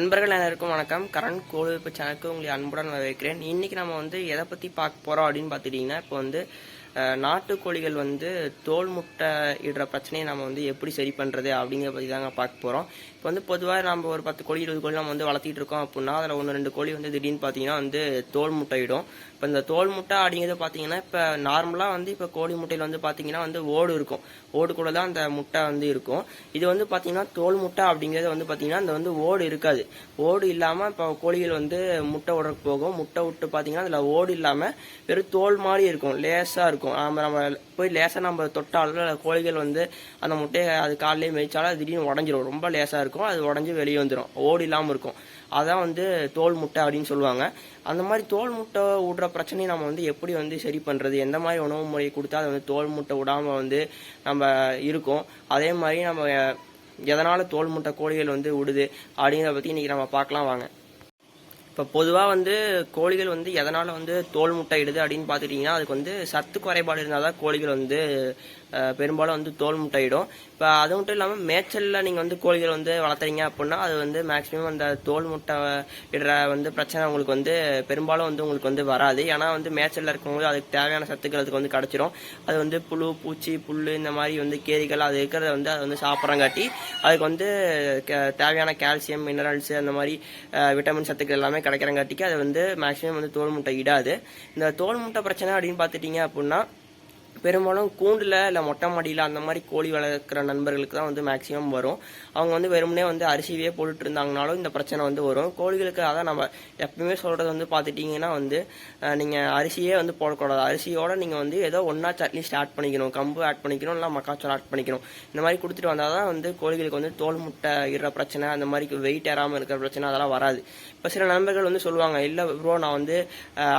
நண்பர்கள் எல்லாருக்கும் வணக்கம். கரண் கோழிப்பு சேனலுக்கு உங்களை அன்புடன் வரவேற்கிறேன். இன்றைக்கி நம்ம வந்து எதை பற்றி பார்க்க போகிறோம் அப்படின்னு பார்த்துட்டிங்கன்னா இப்போ வந்து நாட்டுக்கோழிகள் வந்து தோல் முட்டை இடுற பிரச்சனையை நம்ம வந்து எப்படி சரி பண்ணுறது அப்படிங்கிற பற்றி தாங்க பார்க்க போகிறோம் இப்போ வந்து பொதுவாக நம்ம ஒரு பத்து கோழி இருபது கோழி நம்ம வந்து வளர்த்திட்டு இருக்கோம் அப்படின்னா அதில் ஒன்று ரெண்டு கோழி வந்து திடீர்னு பார்த்தீங்கன்னா வந்து தோல் முட்டை இடும். இப்போ இந்த தோல் முட்டை அப்படிங்கிறது பார்த்தீங்கன்னா இப்போ நார்மலாக வந்து இப்போ கோழி முட்டையில் வந்து பார்த்தீங்கன்னா வந்து ஓடு இருக்கும். ஓடு கூட தான் அந்த முட்டை வந்து இருக்கும். இது வந்து பார்த்தீங்கன்னா தோல் முட்டை அப்படிங்கிறது வந்து பார்த்தீங்கன்னா அந்த வந்து ஓடு இருக்காது. ஓடு இல்லாமல் இப்போ கோழிகள் வந்து முட்டை விடுறதுக்கு போகும். முட்டை விட்டு பார்த்தீங்கன்னா அதில் ஓடு இல்லாமல் வெறும் தோல் மாதிரி இருக்கும். லேசாக இருக்கும். நம்ம நம்ம போய் லேசாக நம்ம தொட்டாலும் கோழிகள் வந்து அந்த முட்டையை அது காலையிலே மேய்ச்சாலும் அது திடீர்னு உடஞ்சிரும். ரொம்ப லேசாக இருக்கும். அது உடஞ்சி வெளியே வந்துடும் ஓடி இல்லாமல் இருக்கும். அதான் வந்து தோல் முட்டை அப்படின்னு சொல்லுவாங்க. அந்த மாதிரி தோல் முட்டை விடுற பிரச்சனையை நம்ம வந்து எப்படி வந்து சரி பண்ணுறது எந்த மாதிரி உணவு முறையை கொடுத்தா அது வந்து தோல் முட்டை விடாமல் வந்து நம்ம இருக்கும்? அதே மாதிரி நம்ம எதனால் தோல் முட்டை கோழிகள் வந்து விடுது? அப்படிங்கிறத பற்றி இன்றைக்கி நம்ம பார்க்கலாம். வாங்க. இப்போ பொதுவாக வந்து கோழிகள் வந்து எதனால் வந்து தோல் முட்டை இடுது அப்படின்னு பார்த்துட்டிங்கன்னா அதுக்கு வந்து சத்து குறைபாடு இருந்தால் தான் கோழிகள் வந்து பெரும்பாலும் வந்து தோல் முட்டை இடும் இப்போ அது மட்டும் இல்லாமல் மேய்ச்சலில் நீங்கள் வந்து கோழிகள் வந்து வளர்த்துறீங்க அப்படின்னா அது வந்து மேக்ஸிமம் அந்த தோல் முட்டை இடுற வந்து பிரச்சனை உங்களுக்கு வந்து பெரும்பாலும் வந்து உங்களுக்கு வந்து வராது. ஏன்னா வந்து மேய்ச்சலில் இருக்கும்போது அதுக்கு தேவையான சத்துக்கள் அதுக்கு வந்து கிடச்சிரும். அது வந்து புழு பூச்சி புல் இந்த மாதிரி வந்து கேரிகள் அது இருக்கிறத வந்து அது வந்து சாப்பிட்றங்காட்டி அதுக்கு வந்து தேவையான கால்சியம் மினரல்ஸ் அந்த மாதிரி விட்டமின் சத்துக்கள் எல்லாமே கிடைக்கிறங்காட்டிக்கு அது வந்து மேக்ஸிமம் வந்து தோல் முட்டை இடாது. இந்த தோல் முட்டை பிரச்சனை அப்படின்னு பார்த்துட்டீங்க அப்படின்னா பெரும்பாலும் கூண்டில் இல்லை மொட்டை மாடியில் அந்த மாதிரி கோழி வளர்க்குற நண்பர்களுக்கு தான் வந்து மேக்ஸிமம் வரும். அவங்க வந்து வெறுமனே வந்து அரிசியே போட்டுட்டு இருந்தாங்கனாலும் இந்த பிரச்சனை வந்து வரும். கோழிகளுக்கு அதான் நம்ம எப்பயுமே சொல்கிறது வந்து பார்த்துட்டிங்கன்னா வந்து நீங்கள் அரிசியே வந்து போடக்கூடாது. அரிசியோட நீங்கள் வந்து ஏதோ ஒன்றா சட்னி ஸ்டார்ட் பண்ணிக்கணும். கம்பு ஆட் பண்ணிக்கணும் இல்லை மக்காச்சோளம் ஆட் பண்ணிக்கணும். இந்த மாதிரி கொடுத்துட்டு வந்தால் தான் வந்து கோழிகளுக்கு வந்து தோல் முட்டை இடுற பிரச்சனை அந்த மாதிரி வெயிட் ஏறாமல் இருக்கிற பிரச்சனை அதெல்லாம் வராது. இப்போ சில நண்பர்கள் வந்து சொல்லுவாங்க இல்லை ப்ரோ நான் வந்து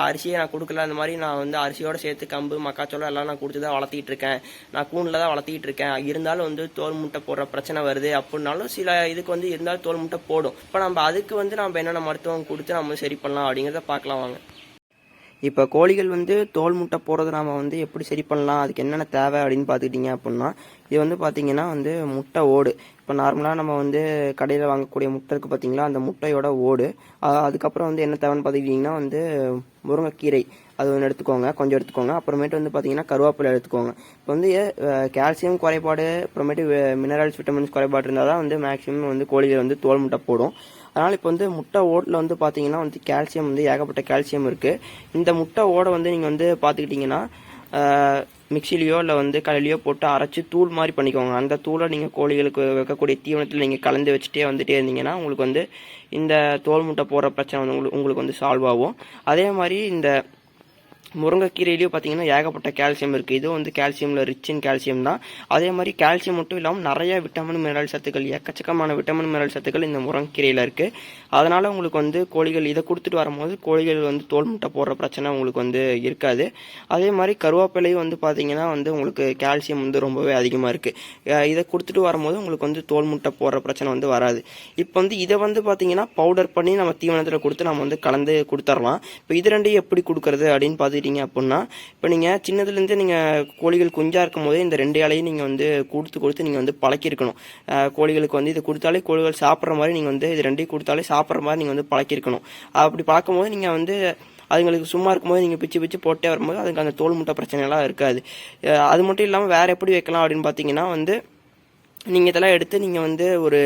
அரிசியை நான் கொடுக்கல. அந்த மாதிரி நான் வந்து அரிசியோட சேர்த்து கம்பு மக்காச்சோளம் எல்லாம் நான் கொடுத்து தான் வளர்த்திட்டு இருக்கேன் நான் கூண்டில் தான் வளர்த்திட்டு இருக்கேன் இருந்தாலும் வந்து தோல் முட்டை போடுற பிரச்சனை வருது. அப்படின்னாலும் சில இதுக்கு வந்து இருந்தாலும் தோல் முட்டை போடும். இப்போ நம்ம அதுக்கு வந்து நம்ம என்னென்ன மருத்துவம் கொடுத்து நம்ம சரி பண்ணலாம் அப்படிங்கிறத பார்க்கலாம் வாங்க. இப்போ கோழிகள் வந்து தோல் முட்டை போடுறத நாம் வந்து எப்படி சரி பண்ணலாம்? அதுக்கு என்னென்ன தேவை அப்படின்னு பார்த்துக்கிட்டிங்க அப்படின்னா இது வந்து பார்த்தீங்கன்னா வந்து முட்டை ஓடு. இப்போ நார்மலாக நம்ம வந்து கடையில் வாங்கக்கூடிய முட்டை இருக்குது பார்த்தீங்களா அந்த முட்டையோட ஓடு. அதுக்கப்புறம் வந்து என்ன தேவைன்னு பார்த்துக்கிட்டிங்கன்னா வந்து முருங்கைக்கீரை. அது ஒன்று எடுத்துக்கோங்க கொஞ்சம் எடுத்துக்கோங்க. அப்புறமேட்டு வந்து பார்த்தீங்கன்னா கருவேப்பிலை எடுத்துக்கோங்க. இப்போ வந்து கால்சியம் குறைபாடு அப்புறமேட்டு மினரல்ஸ் விட்டமின்ஸ் குறைபாடு இருந்தால் தான் வந்து மேக்ஸிமம் வந்து கோழிகள் வந்து தோல் முட்டை போடும். அதனால் இப்போ வந்து முட்டை ஓட்டில் வந்து பார்த்தீங்கன்னா வந்து கால்சியம் வந்து ஏகப்பட்ட கால்சியம் இருக்குது இந்த முட்டை ஓடை வந்து நீங்கள் வந்து பார்த்துக்கிட்டிங்கன்னா மிக்சிலேயோ இல்லை வந்து கடையிலையோ போட்டு அரைச்சி தூள் மாதிரி பண்ணிக்கோங்க. அந்த தூளை நீங்கள் கோழிகளுக்கு வைக்கக்கூடிய தீவனத்தில் நீங்கள் கலந்து வச்சுட்டே வந்துட்டே இருந்தீங்கன்னா உங்களுக்கு வந்து இந்த தோல் முட்டை போடுற பிரச்சனை வந்து உங்களுக்கு உங்களுக்கு வந்து சால்வ் ஆகும். அதே மாதிரி இந்த முருங்கைக்கீரையிலையும் பார்த்தீங்கன்னா ஏகப்பட்ட கால்சியம் இருக்குது இதுவும் வந்து கால்சியமில் ரிச் இன் கால்சியம் தான். அதே மாதிரி கால்சியம் மட்டும் இல்லாமல் நிறைய விட்டமின் மினரல் சத்துக்கள் எக்கச்சக்கமான விட்டமின் மினரல் சத்துக்கள் இந்த முருங்கைக்கீரையில் இருக்குது அதனால் உங்களுக்கு வந்து கோழிகள் இதை கொடுத்துட்டு வரும்போது கோழிகள் வந்து தோல் முட்டை போடுற பிரச்சனை உங்களுக்கு வந்து இருக்காது. அதே மாதிரி கருவேப்பிலையும் வந்து பார்த்தீங்கன்னா வந்து உங்களுக்கு கால்சியம் வந்து ரொம்பவே அதிகமாக இருக்குது இதை கொடுத்துட்டு வரும்போது உங்களுக்கு வந்து தோல் முட்டை போடுற பிரச்சனை வந்து வராது. இப்போ வந்து இதை வந்து பார்த்தீங்கன்னா பவுடர் பண்ணி நம்ம தீவனத்தில் கொடுத்து நம்ம வந்து கலந்து கொடுத்துர்லாம். இப்போ இது ரெண்டையும் எப்படி கொடுக்குறது அப்படின்னு பார்த்து பார்த்துக்கிட்டீங்க அப்படின்னா இப்போ நீங்கள் சின்னதுலேருந்தே நீங்கள் கோழிகள் குஞ்சாக இருக்கும் போதே இந்த ரெண்டு இலையும் நீங்கள் வந்து கொடுத்து கொடுத்து நீங்கள் வந்து பழக்கியிருக்கணும். கோழிகளுக்கு வந்து இது கொடுத்தாலே கோழிகள் சாப்பிட்ற மாதிரி நீங்கள் வந்து இது ரெண்டையும் கொடுத்தாலே சாப்பிட்ற மாதிரி நீங்கள் வந்து பழக்கியிருக்கணும். அப்படி பார்க்கும்போது நீங்கள் வந்து அதுங்களுக்கு சும்மா இருக்கும்போது நீங்கள் பிச்சு பிச்சு போட்டே வரும்போது அதுக்கு அந்த தோல் முட்டை பிரச்சனைலாம் இருக்காது. அது மட்டும் இல்லாமல் வேறு எப்படி வைக்கலாம் அப்படின்னு பார்த்தீங்கன்னா வந்து நீங்கள் இதெல்லாம் எடுத்து நீங்கள் வந்து ஒரு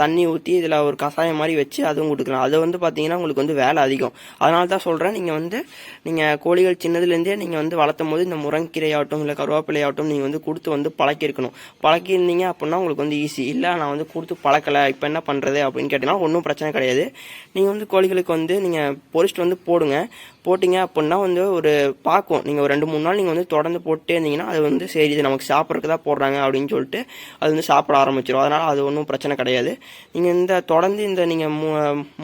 தண்ணி ஊற்றி இதில் ஒரு கஷாயம் மாதிரி வச்சு அதுவும் கொடுக்கலாம். அது வந்து பார்த்தீங்கன்னா உங்களுக்கு வந்து வேலை அதிகம். அதனால தான் சொல்கிறேன் நீங்கள் வந்து நீங்கள் கோழிகள் சின்னதுலேருந்தே நீங்கள் வந்து வளர்த்தும் போது இந்த முரங்கீரையாகட்டும் இல்லை கருவேப்பிலையாகட்டும் நீங்கள் வந்து கொடுத்து வந்து பழக்கியிருக்கணும். பழக்கியிருந்தீங்க அப்படின்னா உங்களுக்கு வந்து ஈஸி இல்லை நான் வந்து கொடுத்து பழக்கலை இப்போ என்ன பண்ணுறது அப்படின்னு கேட்டிங்கன்னா ஒன்றும் பிரச்சனை கிடையாது. நீங்கள் வந்து கோழிகளுக்கு வந்து நீங்கள் பொரிச்சிட்டு வந்து போடுங்க. போட்டிங்க அப்படின்னா வந்து ஒரு பார்க்கும் நீங்கள் ஒரு ரெண்டு மூணு நாள் நீங்கள் வந்து தொடர்ந்து போட்டே இருந்தீங்கன்னா அது வந்து சரி இது நமக்கு சாப்பிட்றதுக்கு தான் போடுறாங்க அப்படின்னு சொல்லிட்டு அது வந்து சாப்பிட ஆரம்பிச்சிடும் அதனால் அது ஒன்றும் பிரச்சனை கிடையாது. நீங்கள் இந்த தொடர்ந்து இந்த நீங்கள் மூ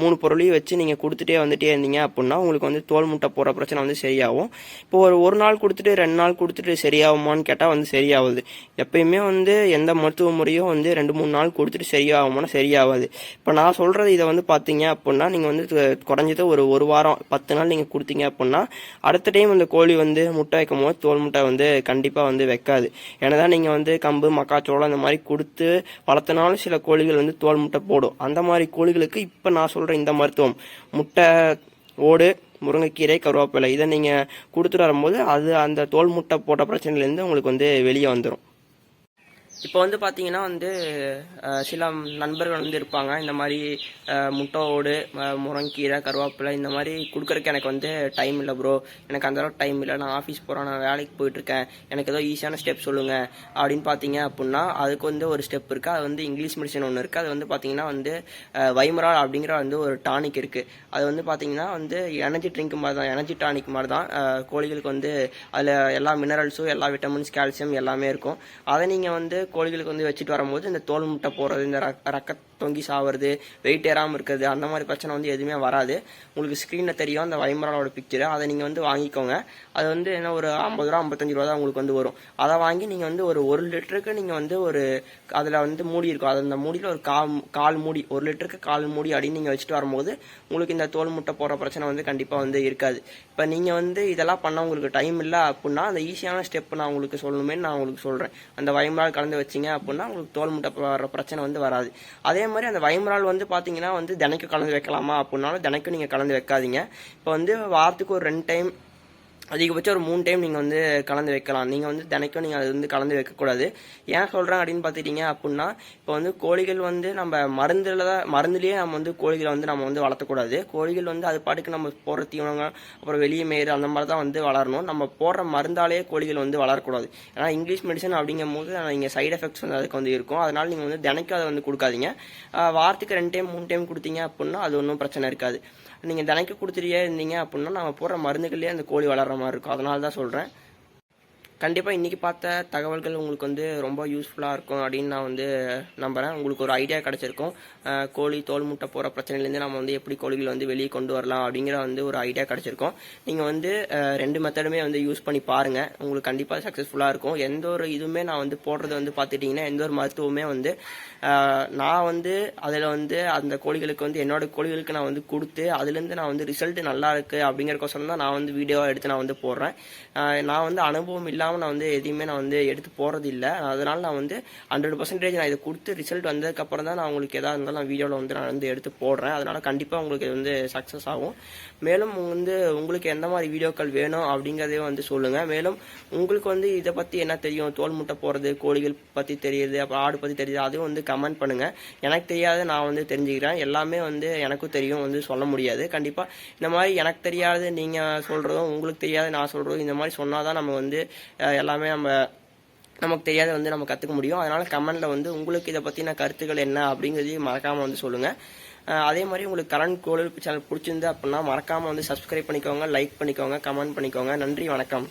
மூணு பொருளையும் வச்சு நீங்கள் கொடுத்துட்டே வந்துட்டே இருந்தீங்க அப்படின்னா உங்களுக்கு வந்து தோல் முட்டை போடுற பிரச்சனை வந்து சரியாகும். இப்போ ஒரு ஒரு நாள் கொடுத்துட்டு ரெண்டு நாள் கொடுத்துட்டு சரியாகுமான்னு கேட்டால் வந்து சரியாகுது. எப்பயுமே வந்து எந்த மருத்துவ முறையும் வந்து ரெண்டு மூணு நாள் கொடுத்துட்டு சரியாகுமானா சரியாகாது. இப்போ நான் சொல்கிறது இதை வந்து பார்த்தீங்க அப்படின்னா நீங்கள் வந்து குறைஞ்சது ஒரு ஒரு வாரம் பத்து நாள் நீங்கள் கொடுத்தீங்க அப்படின்னா அடுத்த டைம் இந்த கோழி வந்து முட்டை வைக்கும் போது தோல் முட்டை வந்து கண்டிப்பாக வந்து வைக்காது. ஏன்னா நீங்கள் வந்து கம்பு மக்காச்சோளம் தோல் அந்த மாதிரி கொடுத்து வளர்த்தனாலும் சில கோழிகள் வந்து தோல் முட்டை போடும். அந்த மாதிரி கோழிகளுக்கு இப்போ நான் சொல்கிற இந்த மருத்துவம். முட்டை ஓடு முருங்கைக்கீரை கருவேப்பிலை இதை நீங்கள் கொடுத்துட்டு வரும்போது அது அந்த தோல் முட்டை போட்ட பிரச்சனையிலேருந்து உங்களுக்கு வந்து வெளியே வந்துடும் இப்போ வந்து பார்த்தீங்கன்னா வந்து சில நண்பர்கள் வந்து இருப்பாங்க. இந்த மாதிரி முட்டை ஓடு அஹ், கருவேப்பிலை இந்த மாதிரி கொடுக்குறக்கு எனக்கு வந்து டைம் இல்லை ப்ரோ எனக்கு அந்தளவுக்கு டைம் இல்லை. நான் ஆஃபீஸ் போகிறேன் நான் வேலைக்கு போயிட்டுருக்கேன். எனக்கு ஏதோ ஈஸியான ஸ்டெப் சொல்லுங்கள் அப்படின்னு பார்த்தீங்க அப்படின்னா அதுக்கு வந்து ஒரு ஸ்டெப் இருக்குது அது வந்து இங்கிலீஷ் மெடிசன் ஒன்று இருக்குது அது வந்து பார்த்தீங்கன்னா வந்து வைமரால் அப்படிங்கிற வந்து ஒரு டானிக் இருக்குது அது வந்து பார்த்தீங்கன்னா வந்து எனர்ஜி ட்ரிங்க் மாதிரி தான். எனர்ஜி டானிக் மாதிரி தான். கோழிகளுக்கு வந்து அதில் எல்லா மினரல்ஸும் எல்லா விட்டமின்ஸ் கால்சியம் எல்லாமே இருக்கும். அதை நீங்கள் வந்து கோழிகளுக்கு வந்து வச்சுட்டு வரும்போது இந்த தோல் முட்டை போடுறது இந்த ரக்க தொங்கி சாவது வெயிட் ஏறாமல் இருக்கிறது அந்த மாதிரி பிரச்சனை வந்து எதுவுமே வராது. உங்களுக்கு ஸ்க்ரீனில் தெரியும் அந்த வைமராலோட பிக்சரு அதை நீங்கள் வந்து வாங்கிக்கோங்க. அது வந்து என்ன ஒரு ஐம்பது ரூபா ஐம்பத்தஞ்சு ரூபா தான் உங்களுக்கு வந்து வரும். அதை வாங்கி நீங்கள் வந்து ஒரு ஒரு லிட்டருக்கு நீங்கள் வந்து ஒரு அதில் வந்து மூடி இருக்கும். அது அந்த மூடியில் ஒரு கால் கால் மூடி ஒரு லிட்டருக்கு கால் மூடி அப்படின்னு நீங்கள் வச்சுட்டு வரும்போது உங்களுக்கு இந்த தோல் முட்டை போடுற பிரச்சனை வந்து கண்டிப்பாக வந்து இருக்காது. இப்போ நீங்கள் வந்து இதெல்லாம் பண்ண உங்களுக்கு டைம் இல்லை அப்படின்னா அந்த ஈஸியான ஸ்டெப் நான் உங்களுக்கு சொல்லணுமே நான் உங்களுக்கு சொல்கிறேன் அந்த வயமரால் கலந்து வச்சிங்க அப்படின்னா உங்களுக்கு தோல் முட்டை வர பிரச்சனை வந்து வராது. அதே மாதிரி அந்த வைமரால் வந்து பார்த்தீங்கன்னா வந்து தினைக்கும் கலந்து வைக்கலாமா? அப்படின்னாலும் தினைக்கும் நீங்கள் கலந்து வைக்காதீங்க. இப்போ வந்து வாரத்துக்கு ஒரு ரெண்டு டைம் அதிகபட்சம் ஒரு மூணு டைம் நீங்கள் வந்து கலந்து வைக்கலாம். நீங்கள் வந்து தினைக்கும் நீங்கள் அது வந்து கலந்து வைக்கக்கூடாது. ஏன் சொல்கிறேன் அப்படின்னு பார்த்துட்டீங்க அப்படின்னா இப்போ வந்து கோழிகள் வந்து நம்ம மருந்தில் தான் மருந்துலேயே நம்ம வந்து கோழிகளை வந்து நம்ம வந்து வளர்த்தக்கூடாது. கோழிகள் வந்து அது பாட்டுக்கு நம்ம போடுற தீவனங்கள் அப்புறம் வெளியே மேய்று அந்த மாதிரி தான் வந்து வளரணும். நம்ம போடுற மருந்தாலேயே கோழிகள் வந்து வளரக்கூடாது. ஏன்னா இங்கிலீஷ் மெடிசன் அப்படிங்கும் போது நீங்கள் சைடு எஃபெக்ட்ஸ் வந்து அதுக்கு வந்து இருக்கும். அதனால் நீங்கள் வந்து தினைக்கும் அதை வந்து கொடுக்காதீங்க. வாரத்துக்கு ரெண்டு டைம் மூணு டைம் கொடுத்தீங்க அப்படின்னா அது ஒன்றும் பிரச்சனை இருக்காது. நீங்கள் தினைக்கு கொடுத்துட்டே இருந்தீங்க அப்படின்னா நம்ம போடுற மருந்துகள்லேயே அந்த கோழி வளர்ற மாதிரி இருக்கும். அதனால தான் சொல்கிறேன் கண்டிப்பாக இன்றைக்கி பார்த்த தகவல்கள் உங்களுக்கு வந்து ரொம்ப யூஸ்ஃபுல்லாக இருக்கும் அப்படின்னு நான் வந்து நம்புகிறேன் உங்களுக்கு ஒரு ஐடியா கிடச்சிருக்கும். கோழி தோல் முட்டை போகிற பிரச்சனையிலேருந்து நம்ம வந்து எப்படி கோழிகள் வந்து வெளியே கொண்டு வரலாம் அப்படிங்கிற வந்து ஒரு ஐடியா கிடச்சிருக்கும். நீங்கள் வந்து ரெண்டு மெத்தடுமே வந்து யூஸ் பண்ணி பாருங்கள் உங்களுக்கு கண்டிப்பாக சக்ஸஸ்ஃபுல்லாக இருக்கும். எந்த ஒரு இதுவுமே நான் வந்து போடுறது வந்து பார்த்துட்டிங்கன்னா எந்த ஒரு மருத்துவமே வந்து நான் வந்து அதில் வந்து அந்த கோழிகளுக்கு வந்து என்னோட கோழிகளுக்கு நான் வந்து கொடுத்து அதுலேருந்து நான் வந்து ரிசல்ட் நல்லா இருக்குது அப்படிங்கிறக்கோசரம் தான் நான் வந்து வீடியோவாக எடுத்து நான் வந்து போடுறேன். நான் வந்து அனுபவம் இல்லாமல் நான் வந்து எதையுமே நான் வந்து எடுத்து போகிறது இல்லை. அதனால் நான் வந்து ஹண்ட்ரட் பர்சன்டேஜ் நான் இதை கொடுத்து ரிசல்ட் வந்ததுக்கப்புறம் தான் நான் உங்களுக்கு எதாக இருந்தாலும் நான் வீடியோவில் வந்து நான் வந்து எடுத்து போடுறேன். அதனால் கண்டிப்பாக உங்களுக்கு இது வந்து சக்ஸஸ் ஆகும். மேலும் வந்து உங்களுக்கு எந்த மாதிரி வீடியோக்கள் வேணும் அப்படிங்கிறதையும் வந்து சொல்லுங்கள் மேலும் உங்களுக்கு வந்து இதை பற்றி என்ன தெரியும்? தோல் முட்டை போடுறது கோழிகள் பற்றி தெரியுது அப்புறம் ஆடு பற்றி தெரியுது அதுவும் வந்து கமெண்ட் பண்ணுங்கள் எனக்கு தெரியாத நான் வந்து தெரிஞ்சுக்கிறேன். எல்லாமே வந்து எனக்கும் தெரியும் வந்து சொல்ல முடியாது. கண்டிப்பாக இந்த மாதிரி எனக்கு தெரியாது நீங்கள் சொல்கிறதும் உங்களுக்கு தெரியாது நான் சொல்கிறதும் இந்த மாதிரி சொன்னால் தான் நம்ம வந்து எல்லாமே நம்ம நமக்கு தெரியாத வந்து நம்ம கற்றுக்க முடியும். அதனால் கமெண்டில் வந்து உங்களுக்கு இதை பற்றின கருத்துக்கள் என்ன அப்படிங்கிறதையும் மறக்காமல் வந்து சொல்லுங்கள் அதே மாதிரி உங்களுக்கு கரண்ட் கோவில் சேனல் பிடிச்சிருந்து அப்படின்னா மறக்காமல் வந்து சப்ஸ்கிரைப் பண்ணிக்கோங்க லைக் பண்ணிக்கோங்க கமெண்ட் பண்ணிக்கோங்க. நன்றி வணக்கம்.